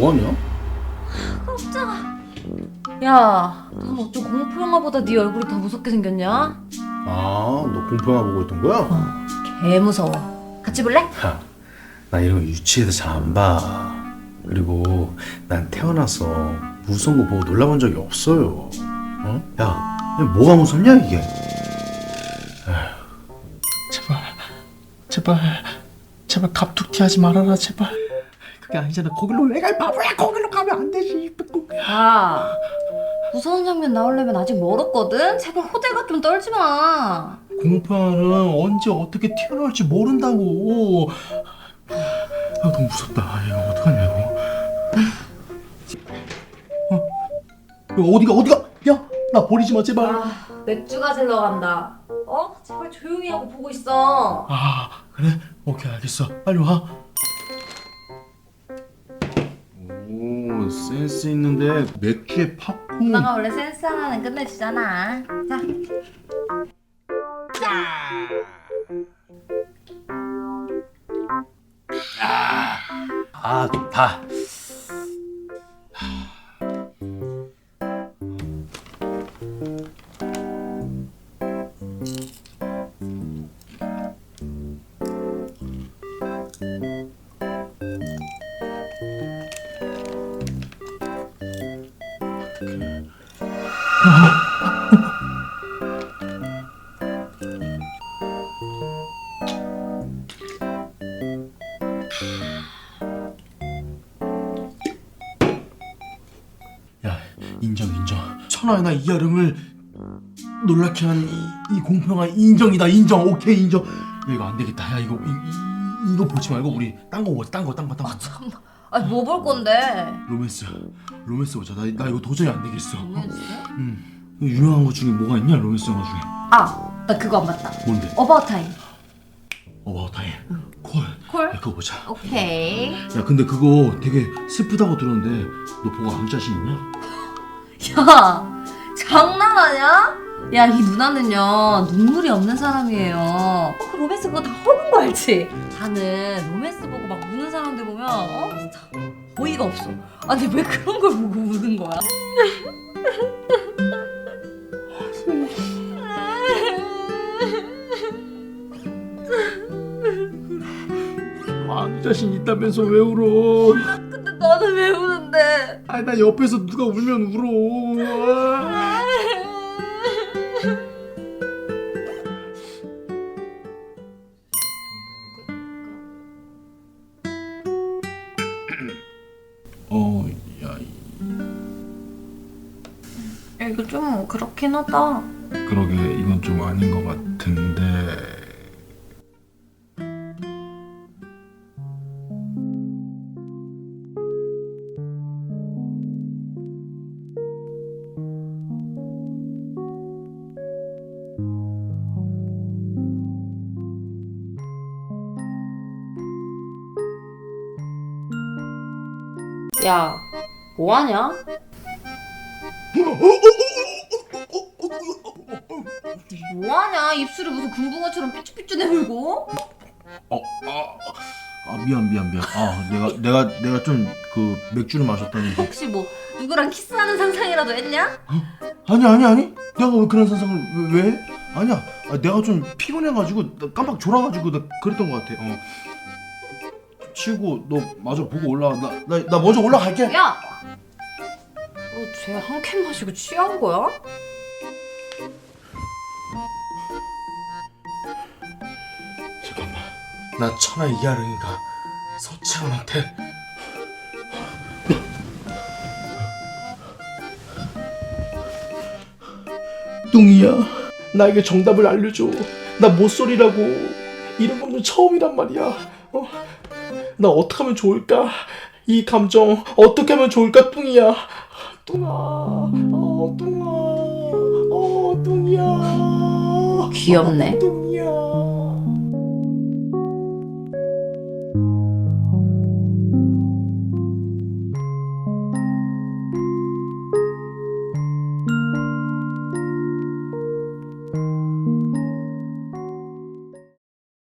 뭐하냐? 야, 넌 어쩜 공포 영화보다 네 얼굴이 더 무섭게 생겼냐? 아, 너 공포영화 보고 있던 거야? 개 무서워. 같이 볼래? 야, 나 이런 거 유치해서 잘 안 봐. 그리고 난 태어나서 무서운 거 보고 놀라본 적이 없어요. 어? 야, 이게 뭐가 무섭냐 이게? 에휴, 제발 제발 제발 갑툭튀 하지 말아라 제발 그게 아니잖아 거길로 왜 가? 바보야 거길로 가면 안 되지 야, 무서운 장면 나오려면 아직 멀었거든? 제발 호들갑 좀 떨지 마. 공포는 언제 어떻게 튀어나올지 모른다고 아 너무 무섭다 아, 이거 어떡하냐 이거 어? 이거 어디가 어디가 야 나 버리지 마 제발 아, 맥주 가지러 간다. 어? 제발 조용히 하고 보고 있어. 아 그래 오케이 알겠어 빨리 와 센스 있는데 맥주에 팝콘. 누나가 원래 센스 하나는 끝내주잖아. 자, 아, 좋다. 야 인정 인정. 천하의 나 이하령을 놀라게 한이 공평한 인정이다 인정. 오케이 인정. 야 이거 안 되겠다. 야 이거 이, 이, 이거 보지 말고 우리 딴 거 보자 딴거 딴거 딴거. 아 니 뭐 볼 건데? 로맨스 로맨스 보자 나, 나 이거 도저히 안 되겠어 로맨스? 음 유명한 거 중에 뭐가 있냐 로맨스 영화 중에 아, 나 그거 안 봤다. 뭔데 어바웃 타임. 어바웃 타임 콜 콜? 야, 그거 보자 오케이. 야 근데 그거 되게 슬프다고 들었는데 너 보고 아무 자신 있냐? 야, 장난하냐? 야, 이 누나는요, 눈물이 없는 사람이에요. 어, 그 로맨스 그거 다 허는 거 알지? 나는 로맨스 보고 막 우는 사람들 보면, 어, 진짜 어이가 없어. 아니, 왜 그런 걸 보고 우는 거야? 아무 자신 있다면서 왜 울어 근데 너는 왜 우는데? 아니 나 옆에서 누가 울면 울어 어, 이거 좀 그렇긴 하다. 그러게 이건 좀 아닌 것 같은데. 야, 뭐하냐? 뭐하냐? 입술이 무슨 금붕어처럼 삐쭉삐쭉 내물고? 어, 아, 아 미안 미안 미안. 아 내가 내가 내가 좀 그 맥주를 마셨다니. 혹시 뭐 누구랑 키스하는 상상이라도 했냐? 아니 아니 아니. 내가 왜 그런 상상을 왜? 왜? 아니야. 아, 내가 좀 피곤해가지고 나 깜빡 졸아가지고 나 그랬던 것 같아. 어. 치우고 너 마저 보고 올라와. 나나나 먼저 올라갈게. 야! 너쟤한 캔 마시고 취한 거야? 잠깐만. 나 천하 이하령이가? 서채원한테? 뚱이야 나에게 정답을 알려줘. 나 모쏠이라고. 이런 건 처음이란 말이야. 어? 나 어떻게 하면 좋을까? 이 감정 어떻게 하면 좋을까 뚱이야 뚱아 어 뚱아 어 뚱이야 귀엽네. 뚱아